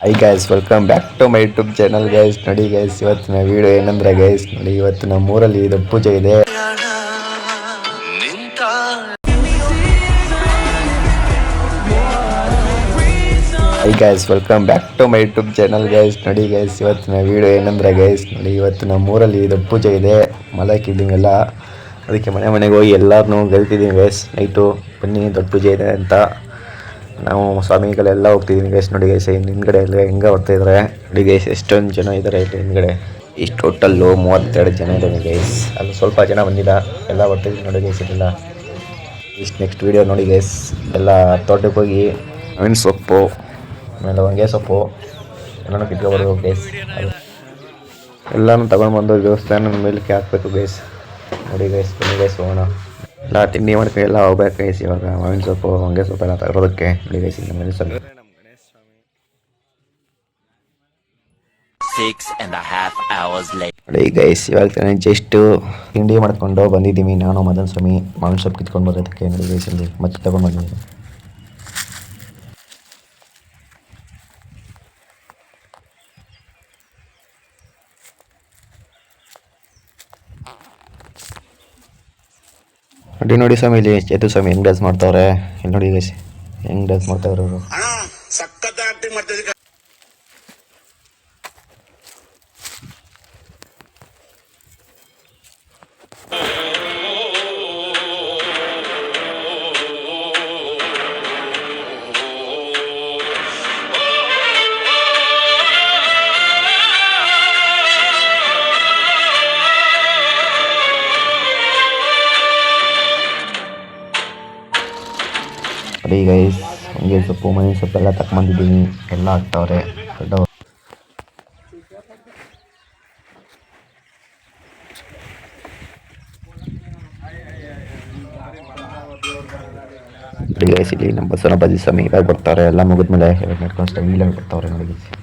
Hi guys welcome back to my YouTube channel guys ನೋಡಿ guys ಇವತ್ತಿನ video ಏನಂದ್ರೆ guys ನೋಡಿ ಇವತ್ತು ನಮ್ಮ ಊರಲ್ಲಿ ಇದು ಪೂಜೆ ಇದೆ. Hi guys welcome back to my YouTube channel guys ನೋಡಿ ಗೈಸ್ ಇವತ್ತಿನ ವಿಡಿಯೋ ಏನಂದ್ರೆ ಗೈಸ್ ನೋಡಿ ಇವತ್ತು ನಮ್ಮ ಊರಲ್ಲಿ ಇದು ಪೂಜೆ ಇದೆ. ಮಲಕಿದ್ದೀವೆಲ್ಲ ಅದಕ್ಕೆ ಮನೆ ಮನೆಗೆ ಹೋಗಿ ಎಲ್ಲರನ್ನೂ ಗೆಲ್ತಿದ್ದೀವಿ ಗೈಸ್ ನೈಟು ಬನ್ನಿ, ದೊಡ್ಡ ಪೂಜೆ ಇದೆ ಅಂತ. ನಾವು ಸ್ವಾಮಿಗಳೆಲ್ಲ ಹೋಗ್ತಿದ್ದೀನಿ ಗೈಸ್ ನೋಡಿ ಗೈಸ್ ಇನ್ನು ಹಿಂದ್ಗಡೆ ಎಲ್ಲ ಹೆಂಗೆ ಬರ್ತಾ ಇದ್ರೆ. ನೋಡಿ ಗೈಸ್ ಎಷ್ಟೊಂದು ಜನ ಇದ್ದಾರೆ ಇಲ್ಲಿ ಹಿಂದ್ಗಡೆ. ಇಷ್ಟು ಟೋಟಲ್ಲು ಮೂವತ್ತೆರಡು ಜನ ಇದ್ದಾರೆ ಗೈಸ್ ಅಲ್ಲಿ ಸ್ವಲ್ಪ ಜನ ಬಂದಿಲ್ಲ ಎಲ್ಲ ಬರ್ತಿದ್ದೀನಿ ನೋಡಿ ಗೈಸ್ ಇದೆಲ್ಲ ಇಷ್ಟು ನೆಕ್ಸ್ಟ್ ವೀಡಿಯೋ ನೋಡಿ ಗೈಸ್ ಎಲ್ಲ ತೋಟಕ್ಕೆ ಹೋಗಿ ಮೀನು ಸೊಪ್ಪು. ಆಮೇಲೆ ಹೊಂಗೆ ಸೊಪ್ಪು ಎಲ್ಲನೂ ಕಿಟ್ಕೊಬಾರ್ದು ಗೈಸ್ ಎಲ್ಲನೂ ತಗೊಂಡು ಬಂದು ದೇವಸ್ಥಾನದ ಮೇಲಕ್ಕೆ ಹಾಕ್ಬೇಕು ಗೈಸ್ ನೋಡಿ ಗೈಸ್ ಬನ್ನಿ ಗೈಸ್ ಹೋಗೋಣ. ಎಲ್ಲ ತಿಂಡಿ ಮಾಡ್ಕೊಂಡು ಎಲ್ಲ ಹೋಗ್ಬೇಕು ಗೈಸ್ ಇವಾಗ ಮಾವಿನ ಸೊಪ್ಪು ಹೊಂಗೆ ಸೊಪ್ಪು ಎಲ್ಲ ತಗೊಳೋದಕ್ಕೆ ನೋಡಿ ಗೈಸ್ ನಮ್ಮ ಮನೆ later. ನೋಡಿ ಗೈಸ್ ಇವಾಗ ತಾನೇ ಜಸ್ಟ್ ತಿಂಡಿ ಮಾಡ್ಕೊಂಡು ಬಂದಿದ್ದೀವಿ. ನಾನು ಮದನ್ ಸ್ವಾಮಿ ಮಾವಿನ ಸೊಪ್ಪು ಕಿತ್ಕೊಂಡು ಬರೋದಕ್ಕೆ ನೋಡಿ ಗೈಸ್ ಇಲ್ಲಿ ಮತ್ತೆ ತಗೊಂಡು ಬಂದಿದ್ದೀನಿ ನೋಡಿ ನೋಡಿ ಸ್ವಾಮಿ, ಇಲ್ಲಿ ಚೇತು ಸ್ವಾಮಿ ಹೆಂಗ್ ಡ್ಯಾನ್ಸ್ ಮಾಡ್ತಾವ್ರೆ? ಇಲ್ಲಿ ನೋಡಿ ಗೈಸ್, ಹೆಂಗ್ ಡ್ಯಾನ್ಸ್ ಮಾಡ್ತಾವ್ರೆ ಅವರು ನೋಡಿ ಗೈಸ್ ಹಂಗೆ ಸೊಪ್ಪು ಮನೆ ಸೊಪ್ಪು ಎಲ್ಲ ತಗೊಂಬಂದಿದ್ದೀನಿ ಎಲ್ಲ ಹಾಕ್ತಾವ್ರೆ ದೊಡ್ಡವ್ರು. ನೋಡಿ ಗೈಸ್ ಇಲ್ಲಿ ನಮ್ಮ ಬಸವನ ಬಜಿ ಸ್ವಾಮಿ ಇವಾಗ ಬರ್ತಾರೆ. ಎಲ್ಲ ಮುಗಿದ್ಮೇಲೆ ಎರಡು ನಡ್ಕೊಂಡು ಸ್ಟೈಲಾಗಿ ಬರ್ತಾವ್ರೆ ನೋಡಿ ಅಲ್ಗೊಬ್ರು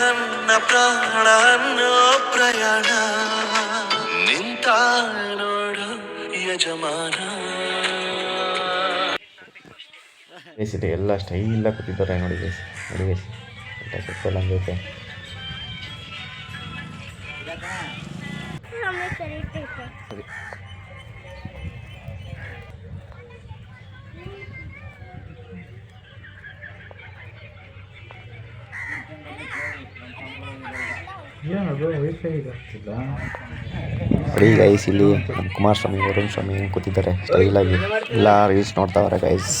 ನನ್ನ ಪ್ರಾಣ ಪ್ರಯಾಣ. ನಿಂತ ನೋಡು ಯಜಮಾನ. ಇಲ್ಲಿ ಎಲ್ಲ ಸ್ಟೈಲಾಗಿ ಕೂತಿದ್ದಾರೆ ನೋಡಿ ಗೈಸ್ ನೋಡಿ ಗೈಸ್ ಊಟ ಸೊಪ್ಪೆಲ್ಲ ಹಂಗೈತೆ ಸರಿ. ನೋಡಿ ಗೈಸ್ ಇಲ್ಲಿ ನಮ್ಮ ಕುಮಾರಸ್ವಾಮಿ ವರುಣ್ ಸ್ವಾಮಿ ಕೂತಿದ್ದಾರೆ ಸ್ಟೈಲಾಗಿ ಎಲ್ಲ ರೀಲ್ಸ್ ನೋಡ್ತಾವ್ರೆ ಗೈಸ್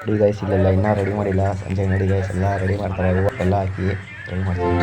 ನೋಡಿ ಗೈಸ್ ಇಲ್ಲೆಲ್ಲ ಇನ್ನೂ ರೆಡಿ ಮಾಡಿಲ್ಲ ಸಂಜೆ ನೋಡಿ ಗೈಸ್ ಎಲ್ಲ ರೆಡಿ ಮಾಡ್ತಾರೆ ಎಲ್ಲ ಹಾಕಿ ರೆಡಿ ಮಾಡ್ತೀವಿ